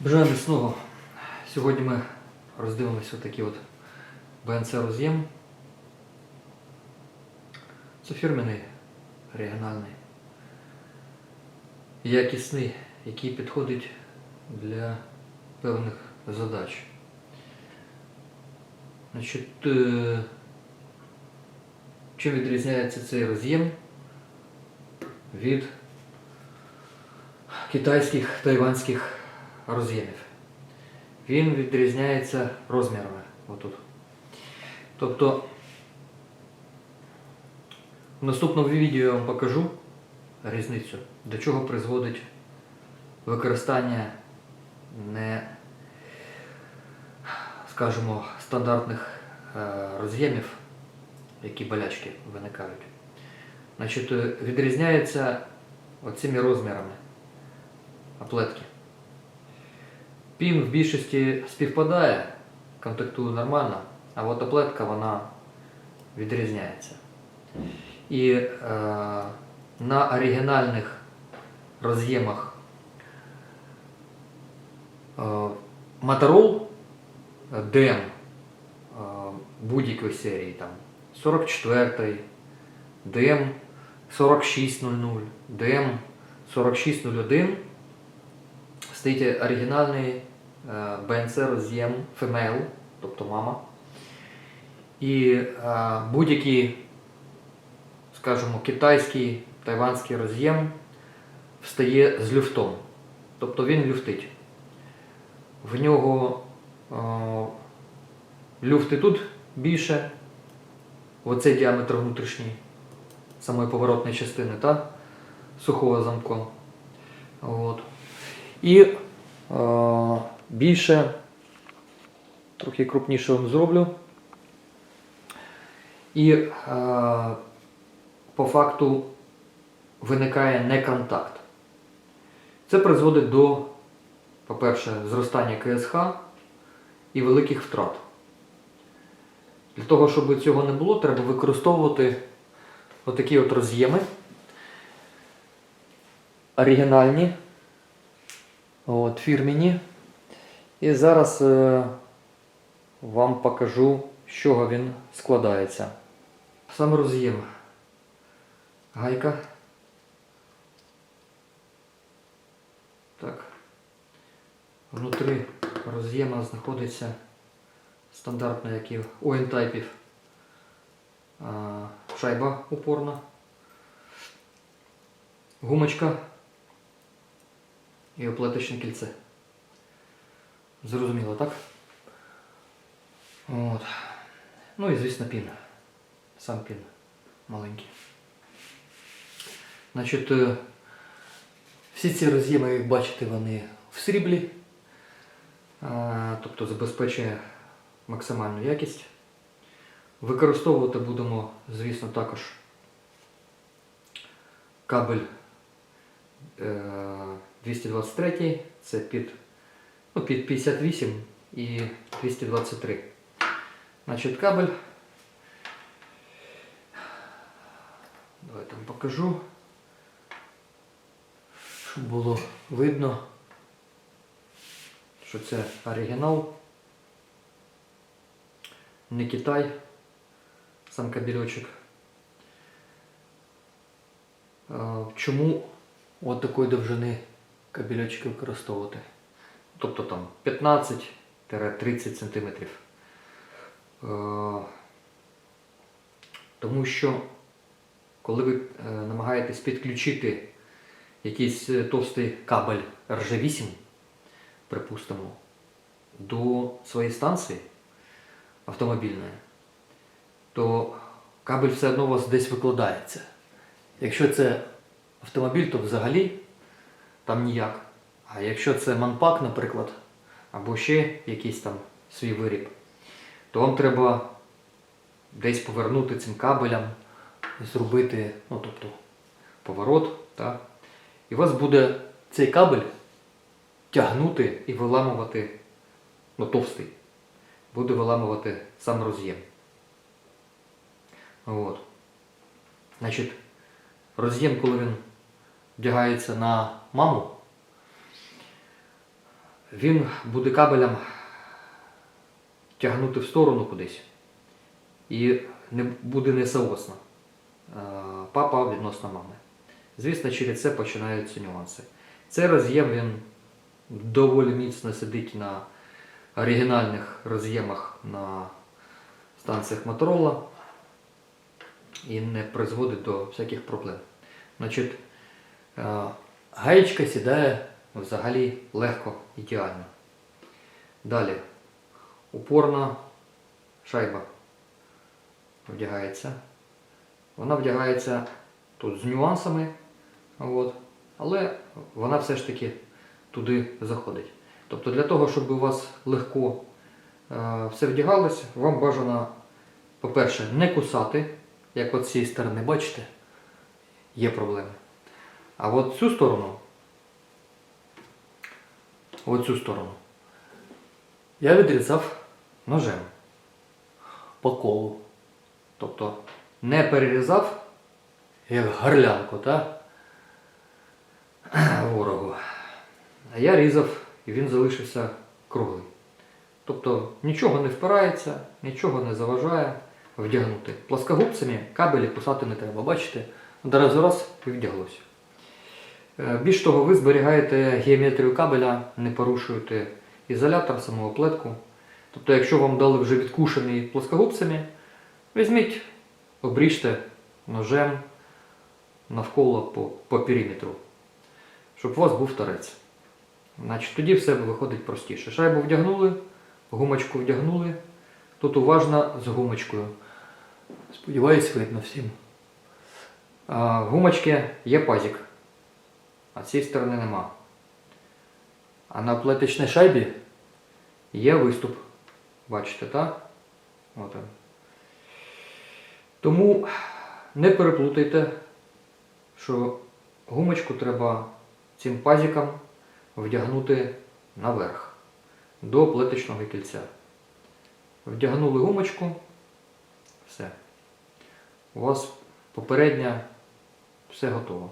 Бажаю міцного. Сьогодні ми роздивимося такий от БНЦ роз'єм. Це фірменний, регіональний, якісний, який підходить для певних задач. Значить, е, чим відрізняється цей роз'єм від китайських тайванських роз'ємів. Він відрізняється розмірами отут. Тобто в наступному відео я вам покажу різницю, до чого призводить використання не, скажімо, стандартних е, роз'ємів, які болячки виникають. Значить, е, відрізняється оцими розмірами аплетки. Пін в більшості співпадає, контактує нормально, а от аплетка вона відрізняється. І е, на оригінальних роз'ємах е, Motorola DM е, будь-якої серії, там 44, DM 4600, DM 4601 стоїть оригінальний е, BNC роз'єм Female, тобто мама. І е, будь-який, скажімо, китайський, тайванський роз'єм встає з люфтом. Тобто він люфтить. В нього е, люфти тут більше, оцей діаметр внутрішній, самої поворотної частини, та? сухого замку. От. І е, більше, трохи крупніше вам зроблю. І е, по факту виникає неконтакт. Це призводить до, по-перше, зростання КСХ і великих втрат. Для того, щоб цього не було, треба використовувати отакі от роз'єми оригінальні, от, фірмені. І зараз е, вам покажу, з чого він складається. Сам роз'єм. Гайка. Так. Внутрі роз'єма знаходиться стандартно, як і у N-тайпів шайба упорна, гумочка і оплеточне кільце. Зрозуміло, так? От. Ну і звісно пін. Сам пін маленький. Значить, е, всі ці роз'єми, як бачите, вони в сріблі, а, тобто забезпечує максимальну якість. Використовувати будемо, звісно, також кабель е, 223, це під, ну, під 58 і 223. Значить, кабель. Давайте вам покажу, щоб було видно, що це оригінал. Не Китай, сам кабельочок. Чому от такої довжини кабельочки використовувати? Тобто там 15-30 см. Тому що коли ви е, намагаєтесь підключити якийсь е, товстий кабель RG8, припустимо, до своєї станції автомобільної, то кабель все одно у вас десь викладається. Якщо це автомобіль, то взагалі там ніяк. А якщо це манпак, наприклад, або ще якийсь там свій виріб, то вам треба десь повернути цим кабелям, зробити, ну тобто, поворот, так? і у вас буде цей кабель тягнути і виламувати, ну товстий, буде виламувати сам роз'єм. От. Значить, роз'єм, коли він вдягається на маму, він буде кабелем тягнути в сторону кудись і не буде несоосно. Е, Папа відносно мами. Звісно, через це починаються нюанси. Цей роз'єм він доволі міцно сидить на оригінальних роз'ємах на станціях Motorola і не призводить до всяких проблем. Значить, е, гаєчка сідає взагалі легко, ідеально. Далі упорна шайба вдягається. Вона вдягається тут з нюансами, от, але вона все ж таки туди заходить. Тобто для того, щоб у вас легко е, все вдягалося, вам бажано, по-перше, не кусати, як от з цієї сторони, бачите, є проблеми. А от цю сторону, оцю сторону, я відрізав ножем по колу. Тобто не перерізав, як горлянку, та? ворогу. А я різав і він залишився круглий. Тобто нічого не впирається, нічого не заважає вдягнути. Плоскогубцями кабелі кусати не треба. Бачите? Одразу раз і вдяглося. Е, Більш того, ви зберігаєте геометрію кабеля, не порушуєте ізолятор, самого плетку. Тобто, якщо вам дали вже відкушений плоскогубцями, візьміть, обріжте ножем навколо по, по периметру, щоб у вас був торець. Значить, тоді все виходить простіше. Шайбу вдягнули, гумочку вдягнули. Тут уважно з гумочкою. Сподіваюсь, видно всім. Гумочки є пазик, а цієї сторони нема. А на плеточній шайбі є виступ. Бачите, так? От. Тому не переплутайте, що гумочку треба цим пазиком вдягнути наверх до плеточного кільця. Вдягнули гумочку, все. У вас попередньо все готово.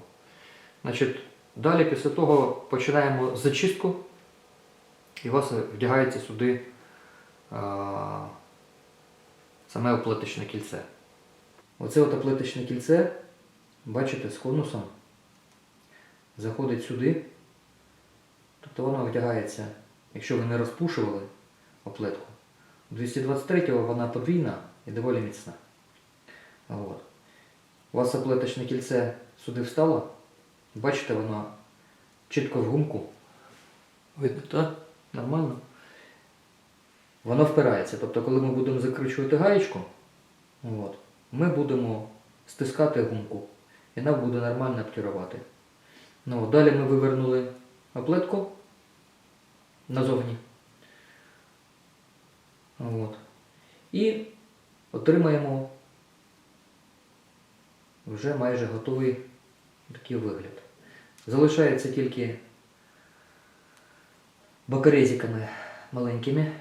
Значить, далі після того починаємо зачистку і у вас вдягається сюди а, саме оплеточне кільце. Оце от оплеточне кільце, бачите, з конусом заходить сюди. Тобто воно вдягається, якщо ви не розпушували оплетку. 223-го вона подвійна і доволі міцна. От. У вас оплеточне кільце сюди встало. Бачите, воно чітко в гумку. Видно, так? Нормально. Воно впирається. Тобто, коли ми будемо закручувати гаєчку, от, ми будемо стискати гумку. І вона буде нормально обтірувати. Ну, далі ми вивернули оплетку назовні. От. І отримаємо вже майже готовий такий вигляд. Залишається тільки бокорезиками маленькими,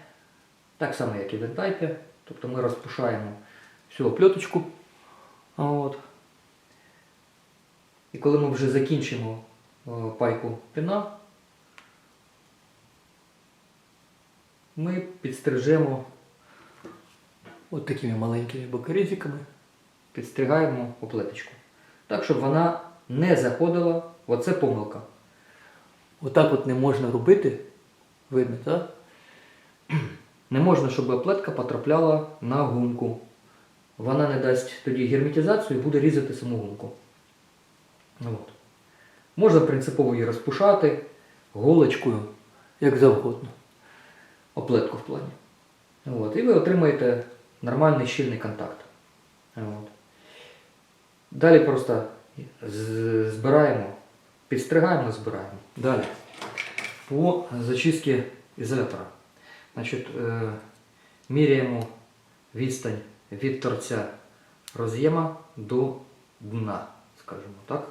так само, як і в ентайпі. Тобто ми розпушаємо всю оплеточку. От. І коли ми вже закінчимо пайку піна, ми підстрижемо от такими маленькими бокорезиками, підстригаємо оплеточку. Так, щоб вона не заходила, оце помилка. Отак от не можна робити, видно, так? Не можна, щоб оплетка потрапляла на гумку. Вона не дасть тоді герметизацію і буде різати саму гумку. От. Можна принципово її розпушати голочкою, як завгодно. Оплетку в плані. От. І ви отримаєте нормальний щільний контакт. От. Далі просто збираємо, підстригаємо, збираємо. Далі. По зачистці ізолятора. Значить, е, міряємо відстань від торця роз'єма до дна, скажімо так.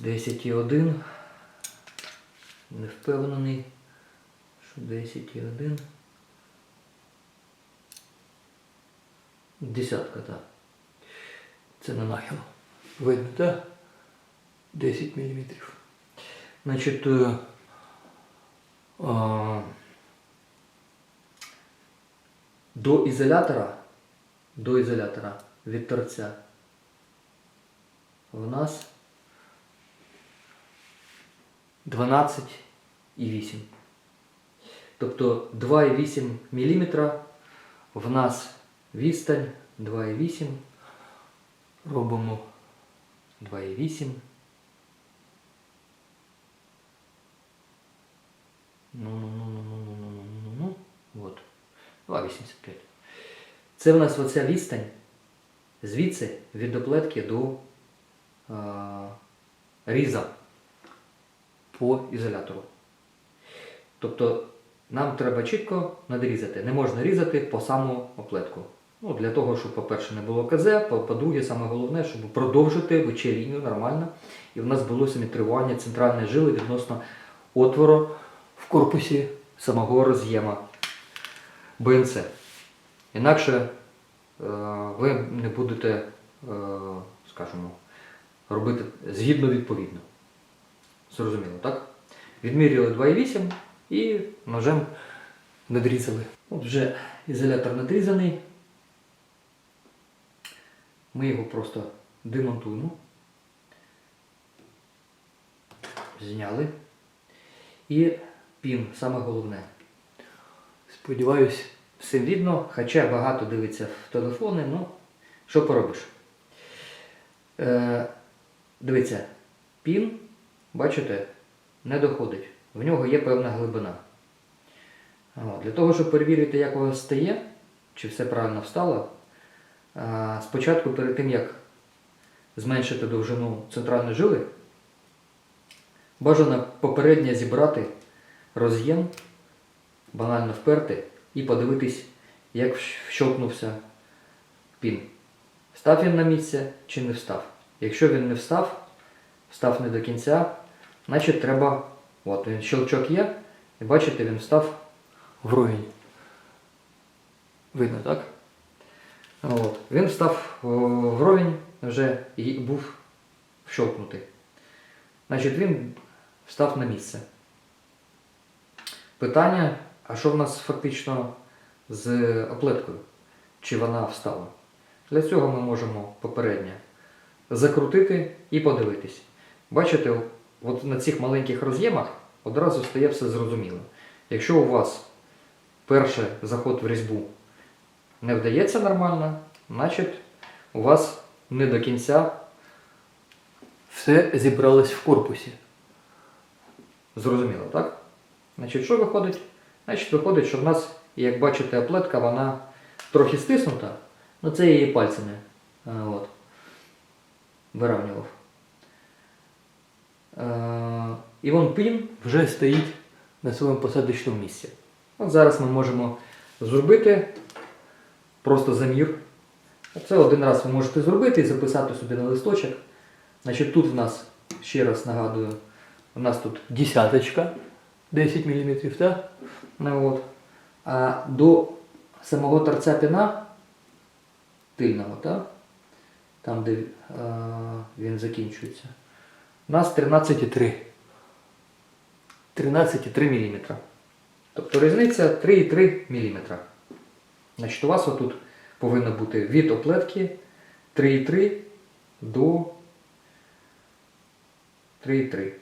10,1. Не впевнений, що 10,1. Десятка, так. Це на нахил. Видно, так? 10 мм. Значить, е, А, До ізолятора, до ізолятора від торця у нас 12,8. Тобто 2,8 мм в нас відстань 2,8. Робимо 2,8. Ну, ну, ну, ну, ну, ну, ну, ну, ну, ну. От. 2,85. Це в нас оця відстань звідси від оплетки до а, різа по ізолятору. Тобто нам треба чітко надрізати. Не можна різати по саму оплетку. Ну, для того, щоб, по-перше, не було КЗ, по- по-друге, саме головне, щоб продовжити ВЧ лінію нормально. І в нас було симетрування центральної жили відносно отвору в корпусі самого роз'єма БНЦ. Інакше е, ви не будете, е, скажімо, робити згідно відповідно. Зрозуміло, так? Відміряли 2,8 і ножем надрізали. От вже ізолятор надрізаний. Ми його просто демонтуємо. Зняли. І пін, саме головне. Сподіваюсь, все видно, хоча багато дивиться в телефони, ну, що поробиш. Е, дивіться, пін, бачите, не доходить. В нього є певна глибина. Для того, щоб перевірити, як у вас стає, чи все правильно встало, спочатку перед тим, як зменшити довжину центральної жили, бажано попередньо зібрати роз'єм, банально вперти і подивитись, як вщ- вщолкнувся пін. Встав він на місце чи не встав. Якщо він не встав, встав не до кінця, значить треба. От він щелчок є, і бачите, він встав вровень. Видно, так? От. Він встав о, вровень вже і був вщолкнутий. Значить, він встав на місце. Питання, а що в нас фактично з оплеткою? Чи вона встала? Для цього ми можемо попередньо закрутити і подивитись. Бачите, от на цих маленьких роз'ємах одразу стає все зрозуміло. Якщо у вас перший заход в різьбу не вдається нормально, значить у вас не до кінця все зібралось в корпусі. Зрозуміло, так? Значить, що виходить? Значить, виходить, що в нас, як бачите, оплетка, вона трохи стиснута, ну це її пальцями е, от, виравнював. Е, і вон пін вже стоїть на своєму посадочному місці. От зараз ми можемо зробити просто замір. Це один раз ви можете зробити і записати собі на листочок. Значить, тут в нас, ще раз нагадую, у нас тут десяточка 10 мм, так? Ну, от. А до самого торця піна тильного, так? там, де е, він закінчується, у нас 13,3. 13,3 мм. Тобто різниця 3,3 мм. Значить, у вас отут повинно бути від оплетки 3,3 до 3,3.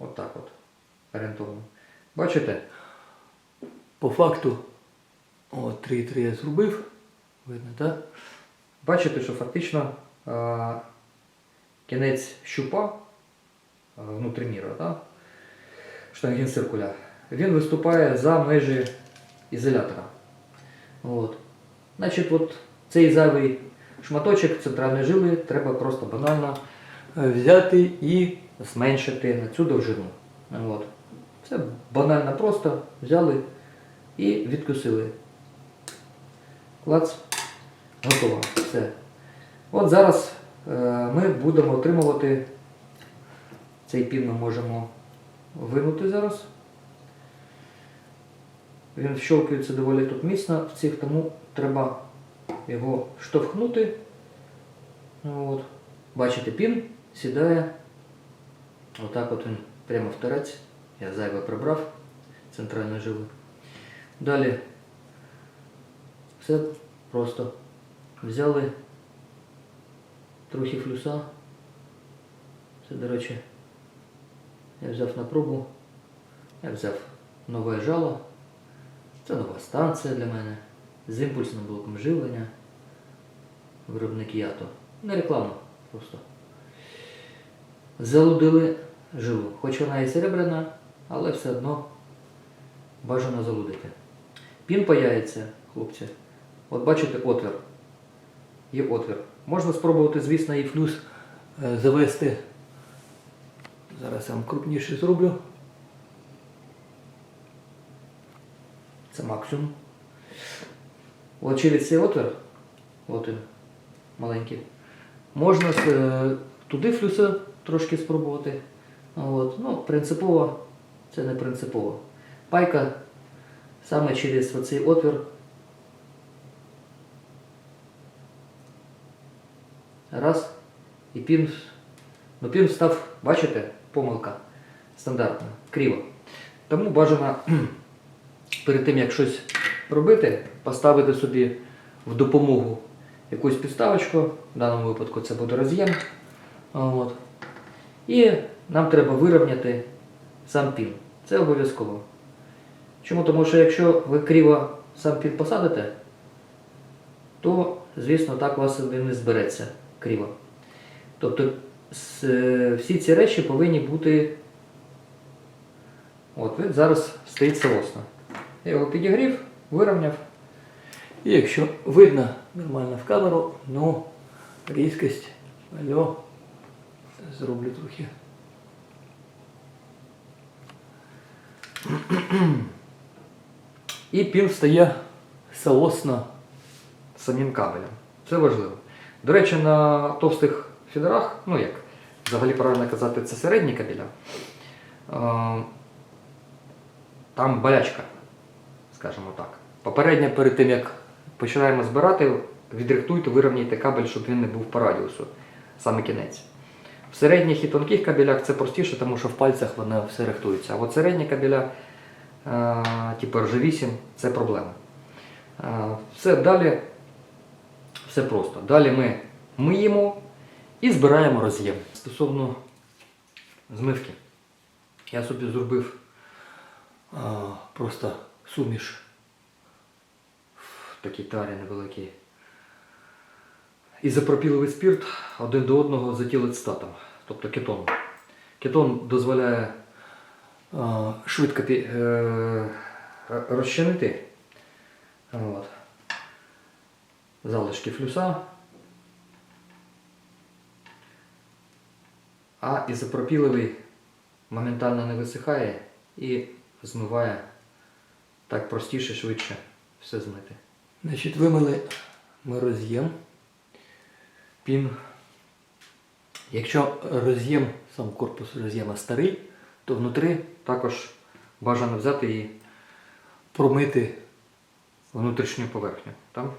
От так от. Орієнтовно. Бачите? По факту, от 3,3 я зробив. Видно, так? Бачите, що фактично а, кінець щупа а, внутрі міра, так? Штангенциркуля, він виступає за межі ізолятора. От. Значить, от цей зайвий шматочок центральної жили треба просто банально е, взяти і зменшити на цю довжину. От. Все банально просто взяли і відкусили. Клац. Готово. Все. От зараз е, ми будемо отримувати цей пін ми можемо винути зараз. Він вщолкується доволі тут міцно в цих, тому треба його штовхнути. Ну, От. бачите, пін сідає. Отак от він прямо в торець. Я зайве прибрав центральну жилу. Далі все просто взяли трохи флюса. Це, до речі, Я взяв на пробу. Я взяв нове жало. Це нова станція для мене з імпульсним блоком живлення. Виробник Ято. Не реклама просто. Залудили жилу. Хоч вона і серебряна, але все одно бажано залудити. Пін паяється, хлопці. От бачите отвір. Є отвір. Можна спробувати, звісно, і флюс е, завести. Зараз я вам крупніше зроблю. Це максимум. От через цей отвір, от він, маленький, можна е, туди флюса трошки спробувати. От. Ну, принципово, це не принципово. Пайка саме через оцей отвір. Раз. І пін. Ну пін став, бачите, помилка. Стандартна, криво. Тому бажано перед тим, як щось робити, поставити собі в допомогу якусь підставочку. В даному випадку це буде роз'єм. От. І нам треба вирівняти сам пін. Це обов'язково. Чому? Тому що якщо ви криво сам пін посадите, то, звісно, так у вас і не збереться криво. Тобто всі ці речі повинні бути. От зараз стоїть соосно. Я його підігрів, вирівняв. І якщо видно нормально в камеру, ну різкість, алло, зроблю трохи. І пін стає соосно самим кабелем. Це важливо. До речі, на товстих фідерах, ну як взагалі правильно казати, це середні кабеля. е, Там болячка, скажімо так. Попередньо перед тим, як починаємо збирати, відрихтуйте, вирівняйте кабель, щоб він не був по радіусу, саме кінець. В середніх і тонких кабелях це простіше, тому що в пальцях воно все рихтується. А от середні кабеля, е, типу RG8, це проблема. Е, Все далі, все просто. Далі ми миємо і збираємо роз'єм. Стосовно змивки, я собі зробив а, просто суміш в такій тарі невеликій. Ізопропіловий спірт один до одного з етилецтатом, тобто кетоном. Кетон дозволяє а, швидко пі- е, розчинити от, залишки флюса. А ізопропіловий моментально не висихає і змиває так простіше, швидше все змити. Значить, вимили ми роз'єм. Пін. Якщо роз'єм, сам корпус роз'єма старий, то внутрі також бажано взяти і промити внутрішню поверхню. Там,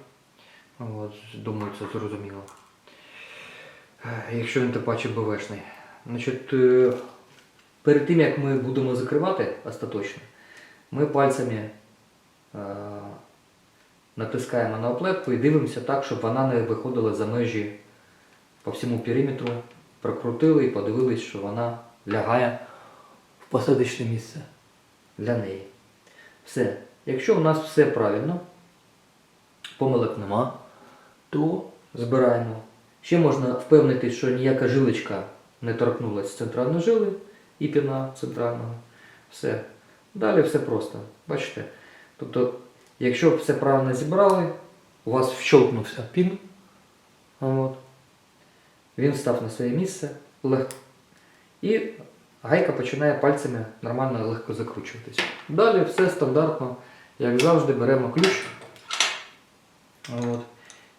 от, думаю, це зрозуміло. Е, Якщо він тим паче БВшний. Значить, е, перед тим як ми будемо закривати остаточно, ми пальцями е, натискаємо на оплетку і дивимося так, щоб вона не виходила за межі по всьому периметру. Прокрутили і подивились, що вона лягає в посадочне місце для неї. Все. Якщо у нас все правильно, помилок нема, то збираємо. Ще можна впевнитись, що ніяка жилочка не торкнулася центральної жили і піна центрального. Все. Далі все просто. Бачите? Тобто, якщо все правильно зібрали, у вас вщолкнувся пін. От. Він став на своє місце легко. І гайка починає пальцями нормально легко закручуватись. Далі все стандартно, як завжди, беремо ключ. От.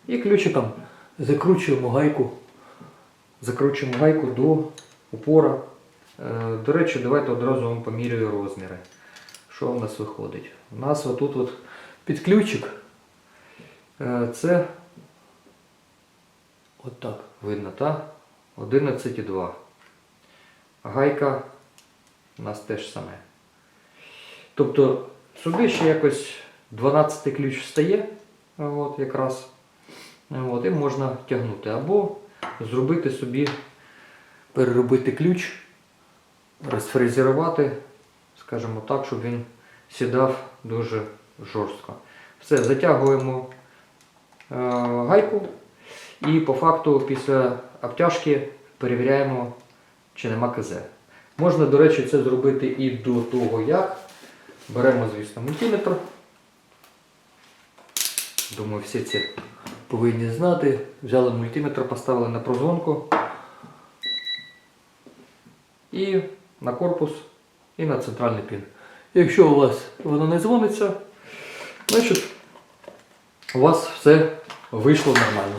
І ключиком закручуємо гайку. Закручуємо гайку до упора. Е, До речі, давайте одразу вам поміряю розміри. Що у нас виходить? У нас отут от під ключик. е, Це от так видно, так? 11,2. Гайка у нас теж саме. Тобто сюди ще якось 12 ключ встає, от якраз. От, і можна тягнути. Або зробити собі, переробити ключ, розфрезерувати, скажімо так, щоб він сідав дуже жорстко. Все, затягуємо е, гайку і по факту після обтяжки перевіряємо, чи нема КЗ. Можна, до речі, це зробити і до того, як. Беремо, звісно, мультиметр. Думаю, всі ці повинні знати. Взяли мультиметр, поставили на прозвонку. І на корпус, і на центральний пін. Якщо у вас воно не дзвониться, значить у вас все вийшло нормально.